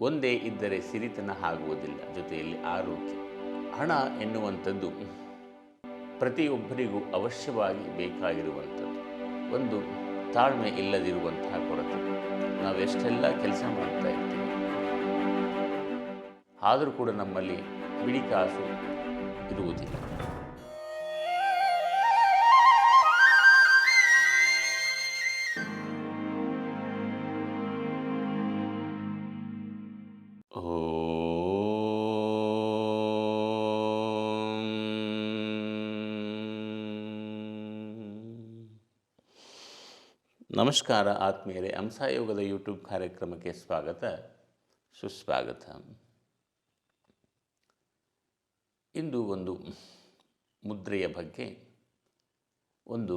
ಒಂದೇ ಇದ್ದರೆ ಸಿರಿತನ ಆಗುವುದಿಲ್ಲ, ಜೊತೆಯಲ್ಲಿ ಆರೋಗ್ಯ. ಹಣ ಎನ್ನುವಂಥದ್ದು ಪ್ರತಿಯೊಬ್ಬರಿಗೂ ಅವಶ್ಯವಾಗಿ ಬೇಕಾಗಿರುವಂಥದ್ದು. ಒಂದು ತಾಳ್ಮೆ ಇಲ್ಲದಿರುವಂತಹ ಕೊರತೆ. ನಾವು ಎಷ್ಟೆಲ್ಲ ಕೆಲಸ ಮಾಡ್ತಾ ಇರ್ತೀವಿ. ಆದರೂ ಕೂಡ ನಮ್ಮಲ್ಲಿ ಬಿಡಿ ಕಾಸು ಇರುವುದಿಲ್ಲ. ನಮಸ್ಕಾರ ಆತ್ಮೀಯರೇ, ಹಂಸಾಯೋಗದ ಯೂಟ್ಯೂಬ್ ಕಾರ್ಯಕ್ರಮಕ್ಕೆ ಸ್ವಾಗತ, ಸುಸ್ವಾಗತ. ಇಂದು ಒಂದು ಮುದ್ರೆಯ ಬಗ್ಗೆ, ಒಂದು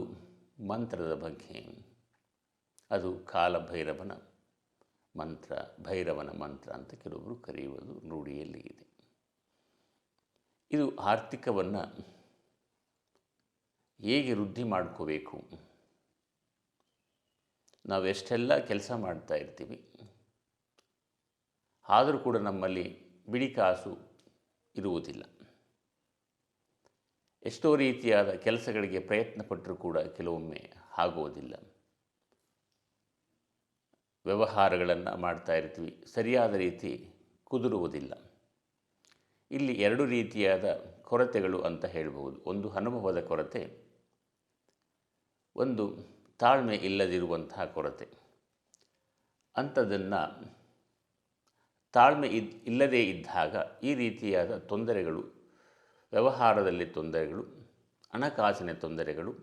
ಮಂತ್ರದ ಬಗ್ಗೆ. ಅದು ಕಾಲಭೈರವನ ಮಂತ್ರ, ಭೈರವನ ಮಂತ್ರ ಅಂತ ಕೆಲವರು ಕರೆಯುವುದು ರೂಢಿಯಲ್ಲಿ ಇದೆ. ಇದು ಆರ್ಥಿಕವನ್ನು ಹೇಗೆ ವೃದ್ಧಿ ಮಾಡ್ಕೋಬೇಕು? ನಾವು ಎಷ್ಟೆಲ್ಲ ಕೆಲಸ ಮಾಡ್ತಾ ಇರ್ತೀವಿ. ಆದರೂ ಕೂಡ ನಮ್ಮಲ್ಲಿ ಬಿಡಿ ಕಾಸು ಇರುವುದಿಲ್ಲ. ಎಷ್ಟೋ ರೀತಿಯಾದ ಕೆಲಸಗಳಿಗೆ ಪ್ರಯತ್ನ ಪಟ್ಟರೂ ಕೂಡ ಕೆಲವೊಮ್ಮೆ ಆಗುವುದಿಲ್ಲ. ವ್ಯವಹಾರಗಳನ್ನು ಮಾಡ್ತಾ ಇರ್ತೀವಿ. ಸರಿಯಾದ ರೀತಿ ಕುದುರುವುದಿಲ್ಲ. ಇಲ್ಲಿ ಎರಡು ರೀತಿಯಾದ ಕೊರತೆಗಳು ಅಂತ ಹೇಳಬಹುದು. ಒಂದು ಅನುಭವದ ಕೊರತೆ, ಒಂದು ತಾಳ್ಮೆ ಇಲ್ಲದಿರುವಂತಹ ಕೊರತೆ. ಅಂಥದ್ದನ್ನು ತಾಳ್ಮೆ ಇದ್, ಇಲ್ಲದೇ ಇದ್ದಾಗ ಈ ರೀತಿಯಾದ ತೊಂದರೆಗಳು, ವ್ಯವಹಾರದಲ್ಲಿ ತೊಂದರೆಗಳು, ಹಣಕಾಸಿನ ತೊಂದರೆಗಳು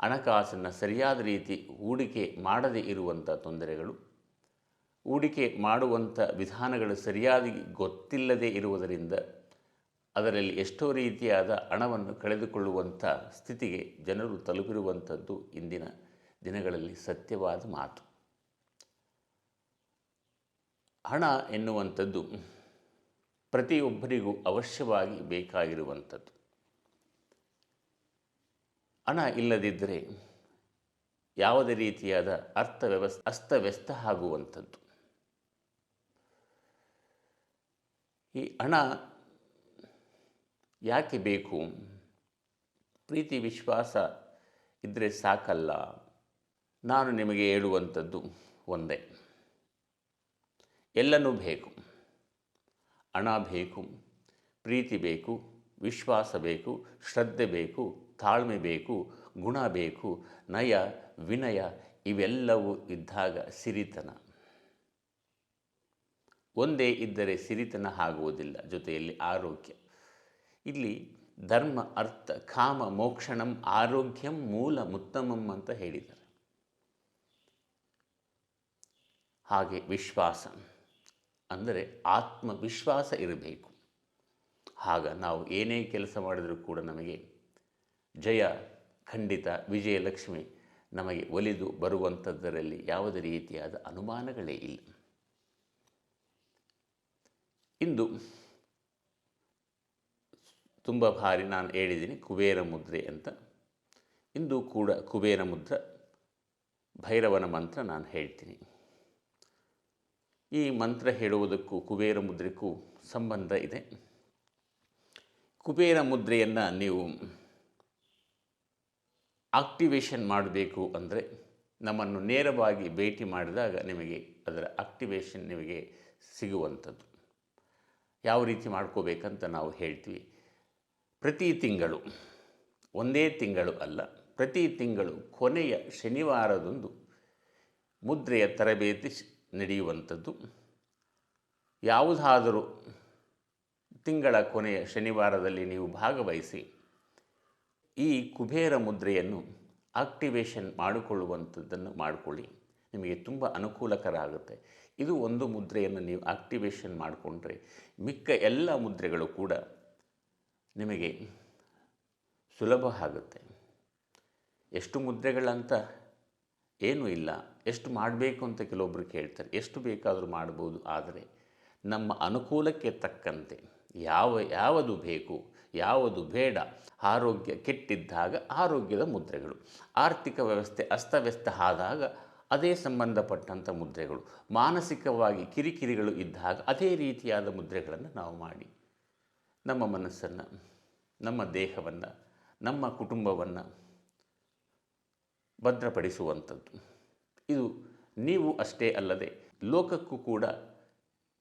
ಹಣಕಾಸನ್ನು ಸರಿಯಾದ ರೀತಿ ಹೂಡಿಕೆ ಮಾಡದೇ ಇರುವಂಥ ತೊಂದರೆಗಳು, ಹೂಡಿಕೆ ಮಾಡುವಂಥ ವಿಧಾನಗಳು ಸರಿಯಾಗಿ ಗೊತ್ತಿಲ್ಲದೇ ಇರುವುದರಿಂದ ಅದರಲ್ಲಿ ಎಷ್ಟೋ ರೀತಿಯಾದ ಹಣವನ್ನು ಕಳೆದುಕೊಳ್ಳುವಂಥ ಸ್ಥಿತಿಗೆ ಜನರು ತಲುಪಿರುವಂಥದ್ದು ಇಂದಿನ ದಿನಗಳಲ್ಲಿ ಸತ್ಯವಾದ ಮಾತು. ಹಣ ಎನ್ನುವಂಥದ್ದು ಪ್ರತಿಯೊಬ್ಬರಿಗೂ ಅವಶ್ಯವಾಗಿ ಬೇಕಾಗಿರುವಂಥದ್ದು. ಹಣ ಇಲ್ಲದಿದ್ದರೆ ಯಾವುದೇ ರೀತಿಯಾದ ಅರ್ಥ ವ್ಯವಸ್ಥೆ ಅಸ್ತವ್ಯಸ್ತ ಆಗುವಂಥದ್ದು. ಈ ಹಣ ಯಾಕೆ ಬೇಕು? ಪ್ರೀತಿ, ವಿಶ್ವಾಸ ಇದ್ದರೆ ಸಾಕಲ್ಲ. ನಾನು ನಿಮಗೆ ಹೇಳುವಂಥದ್ದು ಒಂದೇ. ಎಲ್ಲನೂ ಬೇಕು. ಹಣ ಬೇಕು, ಪ್ರೀತಿ ಬೇಕು, ವಿಶ್ವಾಸ ಬೇಕು, ಶ್ರದ್ಧೆ ಬೇಕು, ತಾಳ್ಮೆ ಬೇಕು, ಗುಣ ಬೇಕು, ನಯ, ವಿನಯ ಇವೆಲ್ಲವೂ ಇದ್ದಾಗ ಸಿರಿತನ. ಒಂದೇ ಇದ್ದರೆ ಸಿರಿತನ ಆಗುವುದಿಲ್ಲ, ಜೊತೆಯಲ್ಲಿ ಆರೋಗ್ಯ. ಇಲ್ಲಿ ಧರ್ಮ, ಅರ್ಥ, ಕಾಮ, ಮೋಕ್ಷಣಂ, ಆರೋಗ್ಯಂ ಮೂಲ ಮುತ್ತಮಂ ಅಂತ ಹೇಳಿದ್ದಾರೆ. ಹಾಗೆ ವಿಶ್ವಾಸ. ಅಂದರೆ ಆತ್ಮವಿಶ್ವಾಸ ಇರಬೇಕು. ಆಗ ನಾವು ಏನೇ ಕೆಲಸ ಮಾಡಿದರೂ ಕೂಡ ನಮಗೆ ಜಯ, ಖಂಡಿತ ವಿಜಯಲಕ್ಷ್ಮಿ ನಮಗೆ ಒಲಿದು ಬರುವಂಥದ್ದರಲ್ಲಿ ಯಾವುದೇ ರೀತಿಯಾದ ಅನುಮಾನಗಳೇ ಇಲ್ಲ. ಇಂದು ತುಂಬ ಬಾರಿ ನಾನು ಹೇಳಿದ್ದೀನಿ ಕುಬೇರ ಮುದ್ರೆ ಅಂತ. ಇಂದು ಕೂಡ ಕುಬೇರ ಮುದ್ರ ಭೈರವನ ಮಂತ್ರ ನಾನು ಹೇಳ್ತೀನಿ. ಈ ಮಂತ್ರ ಹೇಳುವುದಕ್ಕೂ ಕುಬೇರ ಮುದ್ರೆಗೂ ಸಂಬಂಧ ಇದೆ. ಕುಬೇರ ಮುದ್ರೆಯನ್ನು ನೀವು ಆಕ್ಟಿವೇಶನ್ ಮಾಡಬೇಕು ಅಂದರೆ ನಮ್ಮನ್ನು ನೇರವಾಗಿ ಭೇಟಿ ಮಾಡಿದಾಗ ನಿಮಗೆ ಅದರ ಆಕ್ಟಿವೇಶನ್ ನಿಮಗೆ ಸಿಗುವಂಥದ್ದು. ಯಾವ ರೀತಿ ಮಾಡ್ಕೋಬೇಕಂತ ನಾವು ಹೇಳ್ತೀವಿ. ಪ್ರತಿ ತಿಂಗಳು, ಒಂದೇ ತಿಂಗಳು ಅಲ್ಲ, ಪ್ರತಿ ತಿಂಗಳು ಕೊನೆಯ ಶನಿವಾರದಂದು ಮುದ್ರೆಯ ತರಬೇತಿ ನಡೆಯುವಂಥದ್ದು. ಯಾವುದಾದರೂ ತಿಂಗಳ ಕೊನೆಯ ಶನಿವಾರದಲ್ಲಿ ನೀವು ಭಾಗವಹಿಸಿ ಈ ಕುಬೇರ ಮುದ್ರೆಯನ್ನು ಆಕ್ಟಿವೇಷನ್ ಮಾಡಿಕೊಳ್ಳುವಂಥದ್ದನ್ನು ಮಾಡಿಕೊಳ್ಳಿ. ನಿಮಗೆ ತುಂಬ ಅನುಕೂಲಕರ ಆಗುತ್ತೆ ಇದು ಒಂದು ಮುದ್ರೆಯನ್ನು ನೀವು ಆಕ್ಟಿವೇಷನ್ ಮಾಡಿಕೊಂಡ್ರೆ ಮಿಕ್ಕ ಎಲ್ಲ ಮುದ್ರೆಗಳು ಕೂಡ ನಿಮಗೆ ಸುಲಭ ಆಗುತ್ತೆ. ಎಷ್ಟು ಮುದ್ರೆಗಳಂತ ಏನೂ ಇಲ್ಲ. ಎಷ್ಟು ಮಾಡಬೇಕು ಅಂತ ಕೆಲವೊಬ್ಬರು ಕೇಳ್ತಾರೆ. ಎಷ್ಟು ಬೇಕಾದರೂ ಮಾಡ್ಬೋದು, ಆದರೆ ನಮ್ಮ ಅನುಕೂಲಕ್ಕೆ ತಕ್ಕಂತೆ ಯಾವ, ಯಾವುದು ಬೇಕು, ಯಾವುದು ಬೇಡ, ಆರೋಗ್ಯ ಕೆಟ್ಟಿದ್ದಾಗ ಆರೋಗ್ಯದ ಮುದ್ರೆಗಳು. ಆರ್ಥಿಕ ವ್ಯವಸ್ಥೆ ಅಸ್ತವ್ಯಸ್ತ ಆದಾಗ ಅದೇ ಸಂಬಂಧಪಟ್ಟಂಥ ಮುದ್ರೆಗಳು. ಮಾನಸಿಕವಾಗಿ ಕಿರಿಕಿರಿಗಳು ಇದ್ದಾಗ ಅದೇ ರೀತಿಯಾದ ಮುದ್ರೆಗಳನ್ನು ನಾವು ಮಾಡಿ. ನಮ್ಮ ಮನಸ್ಸನ್ನು, ನಮ್ಮ ದೇಹವನ್ನು, ನಮ್ಮ ಕುಟುಂಬವನ್ನು ಭದ್ರಪಡಿಸುವಂಥದ್ದು. ಇದು ನೀವು ಅಷ್ಟೇ ಅಲ್ಲದೆ ಲೋಕಕ್ಕೂ ಕೂಡ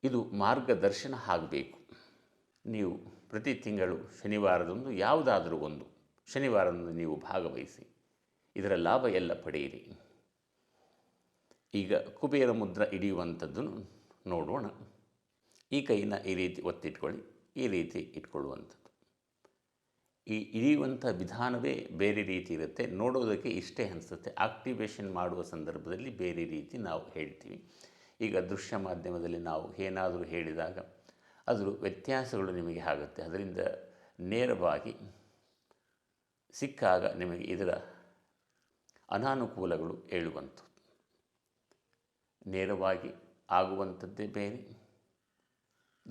ಇದು ಮಾರ್ಗದರ್ಶನ ಆಗಬೇಕು. ನೀವು ಪ್ರತಿ ತಿಂಗಳು ಶನಿವಾರದಂದು ಯಾವುದಾದರೂ ಒಂದು ಶನಿವಾರದಂದು ನೀವು ಭಾಗವಹಿಸಿ, ಇದರ ಲಾಭ ಎಲ್ಲ ಪಡೆಯಿರಿ. ಈಗ ಕುಬೇರ ಮುದ್ರ ಹಿಡಿಯುವಂಥದ್ದನ್ನು ನೋಡೋಣ. ಈ ಕೈನ ಈ ರೀತಿ ಒತ್ತಿಟ್ಕೊಳ್ಳಿ, ಈ ರೀತಿ ಇಟ್ಕೊಳ್ಳುವಂಥದ್ದು. ಈ ಇಳಿಯುವಂಥ ವಿಧಾನವೇ ಬೇರೆ ರೀತಿ ಇರುತ್ತೆ. ನೋಡೋದಕ್ಕೆ ಇಷ್ಟೇ ಅನಿಸುತ್ತೆ. ಆಕ್ಟಿವೇಷನ್ ಮಾಡುವ ಸಂದರ್ಭದಲ್ಲಿ ಬೇರೆ ರೀತಿ ನಾವು ಹೇಳ್ತೀವಿ. ಈಗ ದೃಶ್ಯ ಮಾಧ್ಯಮದಲ್ಲಿ ನಾವು ಏನಾದರೂ ಹೇಳಿದಾಗ ಅದರ ವ್ಯತ್ಯಾಸಗಳು ನಿಮಗೆ ಆಗುತ್ತೆ. ಅದರಿಂದ ನೇರವಾಗಿ ಸಿಕ್ಕಾಗ ನಿಮಗೆ ಇದರ ಅನಾನುಕೂಲಗಳು ಹೇಳುವಂಥದ್ದು ನೇರವಾಗಿ ಆಗುವಂಥದ್ದೇ ಬೇರೆ.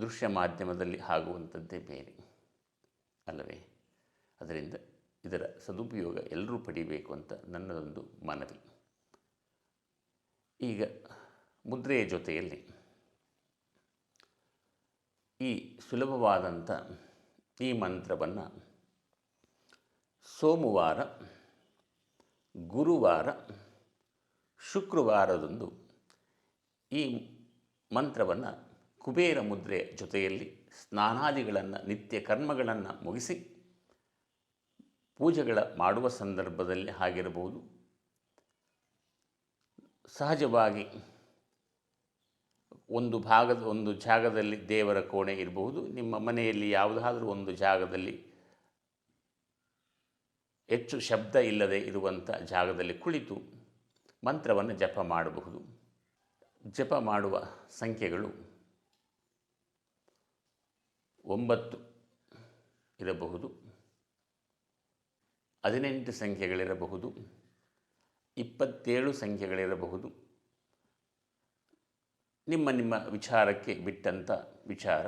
ದೃಶ್ಯ ಮಾಧ್ಯಮದಲ್ಲಿ ಆಗುವಂಥದ್ದೇ ಬೇರೆ. ಅಲ್ಲವೇ? ಅದರಿಂದ ಇದರ ಸದುಪಯೋಗ ಎಲ್ಲರೂ ಪಡಿಬೇಕು ಅಂತ ನನ್ನದೊಂದು ಮನವಿ. ಈಗ ಮುದ್ರೆಯ ಜೊತೆಯಲ್ಲಿ ಈ ಸುಲಭವಾದಂಥ ಈ ಮಂತ್ರವನ್ನು ಸೋಮವಾರ, ಗುರುವಾರ, ಶುಕ್ರವಾರದಂದು ಈ ಮಂತ್ರವನ್ನು ಕುಬೇರ ಮುದ್ರೆಯ ಜೊತೆಯಲ್ಲಿ ಸ್ನಾನಾದಿಗಳನ್ನು ನಿತ್ಯ ಕರ್ಮಗಳನ್ನು ಮುಗಿಸಿ ಪೂಜೆಗಳ ಮಾಡುವ ಸಂದರ್ಭದಲ್ಲಿ ಆಗಿರಬಹುದು ಸಹಜವಾಗಿ ಒಂದು ಭಾಗದ, ಒಂದು ಜಾಗದಲ್ಲಿ ದೇವರ ಕೋಣೆ ಇರಬಹುದು. ನಿಮ್ಮ ಮನೆಯಲ್ಲಿ ಯಾವುದಾದ್ರೂ ಒಂದು ಜಾಗದಲ್ಲಿ ಹೆಚ್ಚು ಶಬ್ದ ಇಲ್ಲದೆ ಇರುವಂಥ ಜಾಗದಲ್ಲಿ ಕುಳಿತು ಮಂತ್ರವನ್ನು ಜಪ ಮಾಡಬಹುದು. ಜಪ ಮಾಡುವ ಸಂಖ್ಯೆಗಳು ಒಂಬತ್ತು ಇರಬಹುದು. ಹದಿನೆಂಟು ಸಂಖ್ಯೆಗಳಿರಬಹುದು, ಇಪ್ಪತ್ತೇಳು ಸಂಖ್ಯೆಗಳಿರಬಹುದು. ನಿಮ್ಮ ನಿಮ್ಮ ವಿಚಾರಕ್ಕೆ ಬಿಟ್ಟಂಥ ವಿಚಾರ,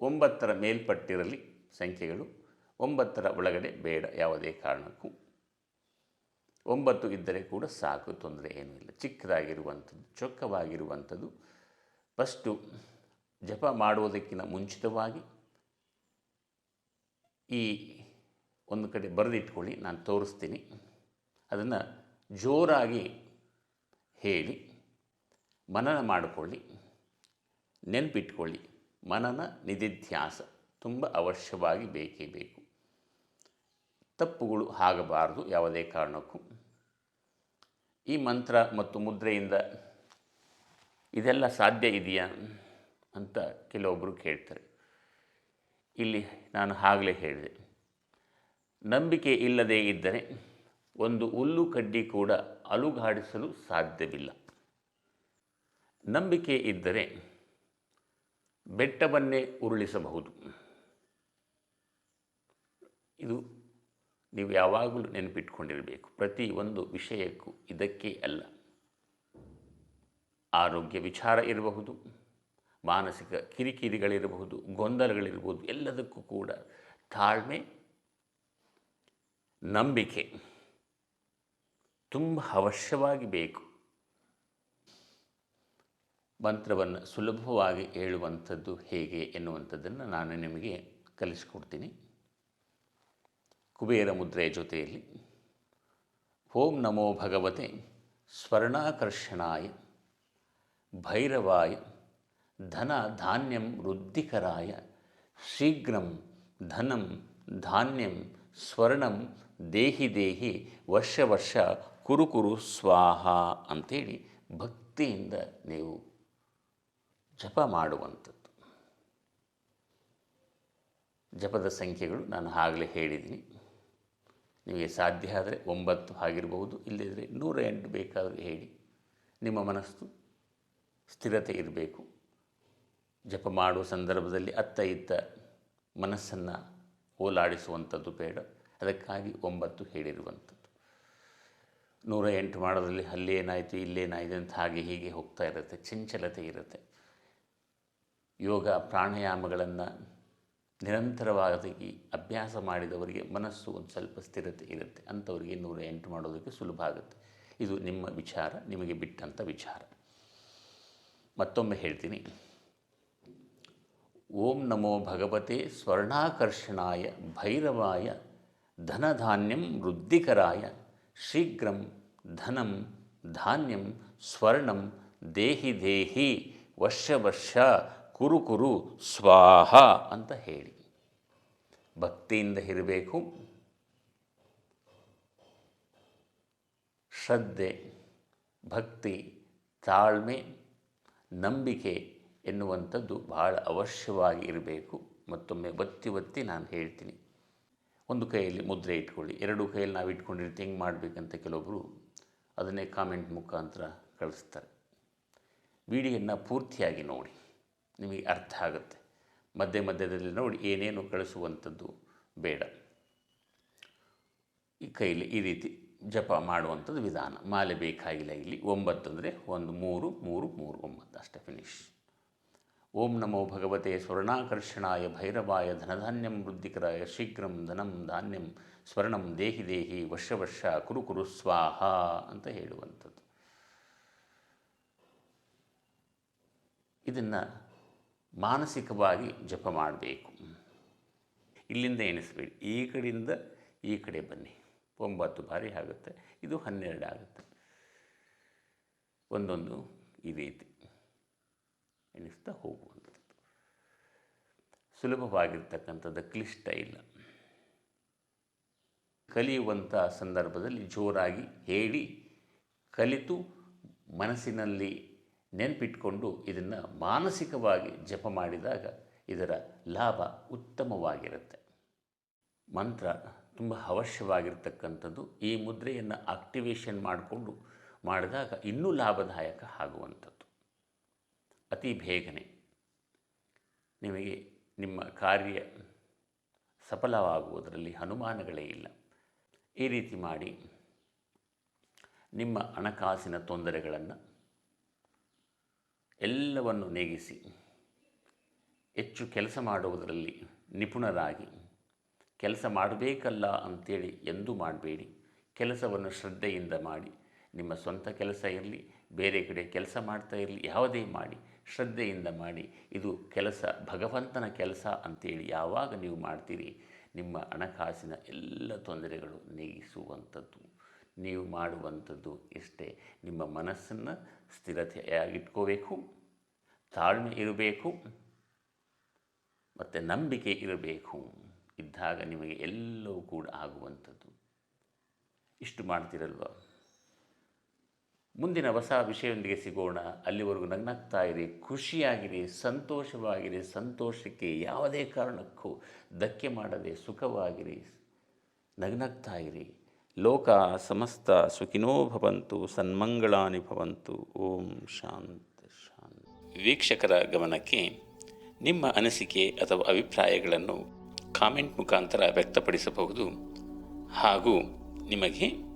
ಒಂಬತ್ತರ ಮೇಲ್ಪಟ್ಟಿರಲಿ ಸಂಖ್ಯೆಗಳು, ಒಂಬತ್ತರ ಒಳಗಡೆ ಬೇಡ ಯಾವುದೇ ಕಾರಣಕ್ಕೂ. ಒಂಬತ್ತು ಇದ್ದರೆ ಕೂಡ ಸಾಕು, ತೊಂದರೆ ಏನೂ ಇಲ್ಲ. ಚಿಕ್ಕದಾಗಿರುವಂಥದ್ದು, ಚೊಕ್ಕವಾಗಿರುವಂಥದ್ದು. ಫಸ್ಟು, ಜಪ ಮಾಡುವುದಕ್ಕಿಂತ ಮುಂಚಿತವಾಗಿ ಈ ಒಂದು ಕಡೆ ಬರೆದಿಟ್ಕೊಳ್ಳಿ, ನಾನು ತೋರಿಸ್ತೀನಿ. ಅದನ್ನು ಜೋರಾಗಿ ಹೇಳಿ, ಮನನ ಮಾಡಿಕೊಳ್ಳಿ, ನೆನಪಿಟ್ಕೊಳ್ಳಿ. ಮನನ ನಿಧಿಧ್ಯಾಸ ತುಂಬ ಅವಶ್ಯವಾಗಿ ಬೇಕೇ ಬೇಕು. ತಪ್ಪುಗಳು ಆಗಬಾರದು ಯಾವುದೇ ಕಾರಣಕ್ಕೂ. ಈ ಮಂತ್ರ ಮತ್ತು ಮುದ್ರೆಯಿಂದ ಇದೆಲ್ಲ ಸಾಧ್ಯ ಇದೆಯಾ ಅಂತ ಕೆಲವೊಬ್ಬರು ಕೇಳ್ತಾರೆ. ಇಲ್ಲಿ ನಾನು ಆಗಲೇ ಹೇಳಿದೆ. ನಂಬಿಕೆ ಇಲ್ಲದೇ ಇದ್ದರೆ ಒಂದು ಹುಲ್ಲು ಕಡ್ಡಿ ಕೂಡ ಅಲುಗಾಡಿಸಲು ಸಾಧ್ಯವಿಲ್ಲ. ನಂಬಿಕೆ ಇದ್ದರೆ ಬೆಟ್ಟವನ್ನೇ ಉರುಳಿಸಬಹುದು. ಇದು ನೀವು ಯಾವಾಗಲೂ ನೆನಪಿಟ್ಕೊಂಡಿರಬೇಕು. ಪ್ರತಿ ಒಂದು ವಿಷಯಕ್ಕೂ ಇದಕ್ಕೆ ಅಲ್ಲ. ಆರೋಗ್ಯ ವಿಚಾರ ಇರಬಹುದು, ಮಾನಸಿಕ ಕಿರಿಕಿರಿಗಳಿರಬಹುದು ಗೊಂದಲಗಳಿರ್ಬೋದು ಎಲ್ಲದಕ್ಕೂ ಕೂಡ ತಾಳ್ಮೆ ನಂಬಿಕೆ. ತುಂಬ ಅವಶ್ಯವಾಗಿ ಬೇಕು. ಮಂತ್ರವನ್ನು ಸುಲಭವಾಗಿ ಹೇಳುವಂಥದ್ದು ಹೇಗೆ ಎನ್ನುವಂಥದ್ದನ್ನು ನಾನು ನಿಮಗೆ ಕಲಿಸ್ಕೊಡ್ತೀನಿ. ಕುಬೇರ ಮುದ್ರೆಯ ಜೊತೆಯಲ್ಲಿ, ಓಂ ನಮೋ ಭಗವತೆ ಸ್ವರ್ಣಾಕರ್ಷಣಾಯ ಭೈರವಾಯ ಧನ ಧಾನ್ಯಂ ವೃದ್ಧಿಕರಾಯ, ಶೀಘ್ರಂ ಧನಂ ಧಾನ್ಯಂ ಸ್ವರ್ಣಂ ದೇಹಿ ದೇಹಿ ವರ್ಷ ವರ್ಷ ಕುರುಕುರು ಕುರು ಸ್ವಾಹ ಅಂಥೇಳಿ ಭಕ್ತಿಯಿಂದ ನೀವು ಜಪ ಮಾಡುವಂಥದ್ದು. ಜಪದ ಸಂಖ್ಯೆಗಳು ನಾನು ಆಗಲೇ ಹೇಳಿದ್ದೀನಿ. ನಿಮಗೆ ಸಾಧ್ಯ ಆದರೆ ಒಂಬತ್ತು ಆಗಿರಬಹುದು ಇಲ್ಲದಿದ್ದರೆ ನೂರ ಎಂಟು ಬೇಕಾದರೂ ಹೇಳಿ. ನಿಮ್ಮ ಮನಸ್ಸು ಸ್ಥಿರತೆ ಇರಬೇಕು. ಜಪ ಮಾಡುವ ಸಂದರ್ಭದಲ್ಲಿ ಅತ್ತ ಇತ್ತ ಮನಸ್ಸನ್ನು ಓಲಾಡಿಸುವಂಥದ್ದು ಬೇಡ. ಅದಕ್ಕಾಗಿ ಒಂಬತ್ತು ಹೇಳಿರುವಂಥದ್ದು. ನೂರ ಎಂಟು ಮಾಡೋದ್ರಲ್ಲಿ ಅಲ್ಲೇನಾಯಿತು ಇಲ್ಲೇನಾಯಿತು ಅಂತ ಹಾಗೆ ಹೀಗೆ ಹೋಗ್ತಾ ಇರುತ್ತೆ, ಚಂಚಲತೆ ಇರುತ್ತೆ. ಯೋಗ ಪ್ರಾಣಾಯಾಮಗಳನ್ನು ನಿರಂತರವಾಗಿ ಅಭ್ಯಾಸ ಮಾಡಿದವರಿಗೆ ಮನಸ್ಸು ಒಂದು ಸ್ವಲ್ಪ ಸ್ಥಿರತೆ ಇರುತ್ತೆ. ಅಂಥವರಿಗೆ ನೂರ ಎಂಟು ಮಾಡೋದಕ್ಕೆ ಸುಲಭ ಆಗುತ್ತೆ. ಇದು ನಿಮ್ಮ ವಿಚಾರ, ನಿಮಗೆ ಬಿಟ್ಟಂಥ ವಿಚಾರ. ಮತ್ತೊಮ್ಮೆ ಹೇಳ್ತೀನಿ. ಓಂ ನಮೋ ಭಗವತೆ ಸ್ವರ್ಣಾಕರ್ಷಣಾಯ ಭೈರವಾಯ ಧನಧಾನ್ಯಂ ವೃದ್ಧಿಕರಾಯ ಶೀಘ್ರಂ ಧನಂ ಧಾನ್ಯಂ ಸ್ವರ್ಣಂ ದೇಹಿ ದೇಹಿ ವರ್ಷ ವರ್ಷ ಕುರು ಕುರು ಸ್ವಾಹ ಅಂತ ಹೇಳಿ. ಭಕ್ತಿಯಿಂದ ಇರಬೇಕು. ಶ್ರದ್ಧೆ, ಭಕ್ತಿ, ತಾಳ್ಮೆ, ನಂಬಿಕೆ ಎನ್ನುವಂಥದ್ದು ಭಾಳ ಅವಶ್ಯವಾಗಿ ಇರಬೇಕು ಮತ್ತೊಮ್ಮೆ ಒತ್ತಿ ಒತ್ತಿ ನಾನು ಹೇಳ್ತೀನಿ. ಒಂದು ಕೈಯಲ್ಲಿ ಮುದ್ರೆ ಇಟ್ಕೊಳ್ಳಿ. ಎರಡು ಕೈಯಲ್ಲಿ ನಾವು ಇಟ್ಕೊಂಡಿರ್ತೀವಿ, ಹೆಂಗೆ ಮಾಡಬೇಕಂತ ಕೆಲವೊಬ್ಬರು ಅದನ್ನೇ ಕಾಮೆಂಟ್ ಮುಖಾಂತರ ಕಳಿಸ್ತಾರೆ. ವಿಡಿಯೋನ ಪೂರ್ತಿಯಾಗಿ ನೋಡಿ. ನಿಮಗೆ ಅರ್ಥ ಆಗುತ್ತೆ. ಮಧ್ಯ ಮಧ್ಯದಲ್ಲಿ ನೋಡಿ ಏನೇನು ಕಳಿಸುವಂಥದ್ದು ಬೇಡ. ಈ ಕೈಯಲ್ಲಿ ಈ ರೀತಿ ಜಪ ಮಾಡುವಂಥದ್ದು ವಿಧಾನ. ಮಾಲೆ ಬೇಕಾಗಿಲ್ಲ ಇಲ್ಲಿ. ಒಂಬತ್ತು ಅಂದರೆ ಒಂದು, ಮೂರು ಮೂರು ಮೂರು, ಒಂಬತ್ತು. ಅಷ್ಟೇ ಫಿನಿಶ್ ಓಂ ನಮೋ ಭಗವತೆ ಸ್ವರ್ಣಾಕರ್ಷಣಾಯ ಭೈರವಾಯ ಧನಧಾನ್ಯಂ ವೃದ್ಧಿಕರಾಯ ಶೀಘ್ರಂ ಧನಂ ಧಾನ್ಯಂ ಸ್ವರ್ಣಂ ದೇಹಿ ದೇಹಿ ವರ್ಷ ವರ್ಷ ಕುರು ಕುರು ಸ್ವಾಹ ಅಂತ ಹೇಳುವಂಥದ್ದು. ಇದನ್ನು ಮಾನಸಿಕವಾಗಿ ಜಪ ಮಾಡಬೇಕು. ಇಲ್ಲಿಂದ ಎಣಿಸ್ಬೇಡಿ. ಈ ಕಡೆಯಿಂದ ಈ ಕಡೆ ಬನ್ನಿ. ಒಂಬತ್ತು ಬಾರಿ ಆಗುತ್ತೆ. ಇದು ಹನ್ನೆರಡು ಆಗುತ್ತೆ. ಒಂದೊಂದು ಈ ರೀತಿ. ಎಣಿಸ್ತಾ ಹೋಗುವಂಥದ್ದು ಸುಲಭವಾಗಿರ್ತಕ್ಕಂಥದ್ದು ಕ್ಲಿಷ್ಟ ಇಲ್ಲ. ಕಲಿಯುವಂಥ ಸಂದರ್ಭದಲ್ಲಿ ಜೋರಾಗಿ ಹೇಳಿ ಕಲಿತು ಮನಸ್ಸಿನಲ್ಲಿ ನೆನಪಿಟ್ಕೊಂಡು ಇದನ್ನು ಮಾನಸಿಕವಾಗಿ ಜಪ ಮಾಡಿದಾಗ ಇದರ ಲಾಭ ಉತ್ತಮವಾಗಿರುತ್ತೆ. ಮಂತ್ರ ತುಂಬ ಅವಶ್ಯವಾಗಿರ್ತಕ್ಕಂಥದ್ದು. ಈ ಮುದ್ರೆಯನ್ನು ಆಕ್ಟಿವೇಷನ್ ಮಾಡಿಕೊಂಡು ಮಾಡಿದಾಗ ಇನ್ನೂ ಲಾಭದಾಯಕ ಆಗುವಂಥದ್ದು. ಅತಿ ಬೇಗನೆ ನಿಮಗೆ ನಿಮ್ಮ ಕಾರ್ಯ ಸಫಲವಾಗುವುದರಲ್ಲಿ ಅನುಮಾನಗಳೇ ಇಲ್ಲ. ಈ ರೀತಿ ಮಾಡಿ ನಿಮ್ಮ ಹಣಕಾಸಿನ ತೊಂದರೆಗಳನ್ನು ಎಲ್ಲವನ್ನು ನೀಗಿಸಿ ಹೆಚ್ಚು ಕೆಲಸ ಮಾಡುವುದರಲ್ಲಿ ನಿಪುಣರಾಗಿ ಕೆಲಸ ಮಾಡಬೇಕಲ್ಲ ಅಂಥೇಳಿ ಎಂದೂ ಮಾಡಬೇಡಿ. ಕೆಲಸವನ್ನು ಶ್ರದ್ಧೆಯಿಂದ ಮಾಡಿ. ನಿಮ್ಮ ಸ್ವಂತ ಕೆಲಸ ಇರಲಿ, ಬೇರೆ ಕಡೆ ಕೆಲಸ ಮಾಡ್ತಾ ಇರಲಿ, ಯಾವುದೇ ಮಾಡಿ. ಶ್ರದ್ಧೆಯಿಂದ ಮಾಡಿ. ಇದು ಕೆಲಸ, ಭಗವಂತನ ಕೆಲಸ ಅಂತೇಳಿ ಯಾವಾಗ ನೀವು ಮಾಡ್ತೀರಿ, ನಿಮ್ಮ ಹಣಕಾಸಿನ ಎಲ್ಲ ತೊಂದರೆಗಳು ನೀಗಿಸುವಂಥದ್ದು. ನೀವು ಮಾಡುವಂಥದ್ದು ಇಷ್ಟೇ ನಿಮ್ಮ ಮನಸ್ಸನ್ನು ಸ್ಥಿರತೆಯಾಗಿಟ್ಕೋಬೇಕು, ತಾಳ್ಮೆ ಇರಬೇಕು, ಮತ್ತು ನಂಬಿಕೆ ಇರಬೇಕು. ಇದ್ದಾಗ ನಿಮಗೆ ಎಲ್ಲವೂ ಕೂಡ ಆಗುವಂಥದ್ದು. ಇಷ್ಟು ಮಾಡ್ತಿರಲ್ವ? ಮುಂದಿನ ಹೊಸ ವಿಷಯದೊಂದಿಗೆ ಸಿಗೋಣ. ಅಲ್ಲಿವರೆಗೂ ನಗ್ನಗ್ತಾ ಇರಿ, ಖುಷಿಯಾಗಿರಿ, ಸಂತೋಷವಾಗಿರಿ, ಸಂತೋಷಕ್ಕೆ ಯಾವುದೇ ಕಾರಣಕ್ಕೂ ಧಕ್ಕೆ ಮಾಡದೆ ಸುಖವಾಗಿರಿ. ನಗ್ನಗ್ತಾ ಇರಿ. ಲೋಕ ಸಮಸ್ತ ಸುಖಿನೋ ಭವಂತು, ಸನ್ಮಂಗಳಾನಿ ಭವಂತು. ಓಂ ಶಾಂತಿ ಶಾಂತಿ. ವೀಕ್ಷಕರ ಗಮನಕ್ಕೆ ನಿಮ್ಮ ಅನಿಸಿಕೆ ಅಥವಾ ಅಭಿಪ್ರಾಯಗಳನ್ನು ಕಾಮೆಂಟ್ ಮುಖಾಂತರ ವ್ಯಕ್ತಪಡಿಸಬಹುದು. ಹಾಗೂ ನಿಮಗೆ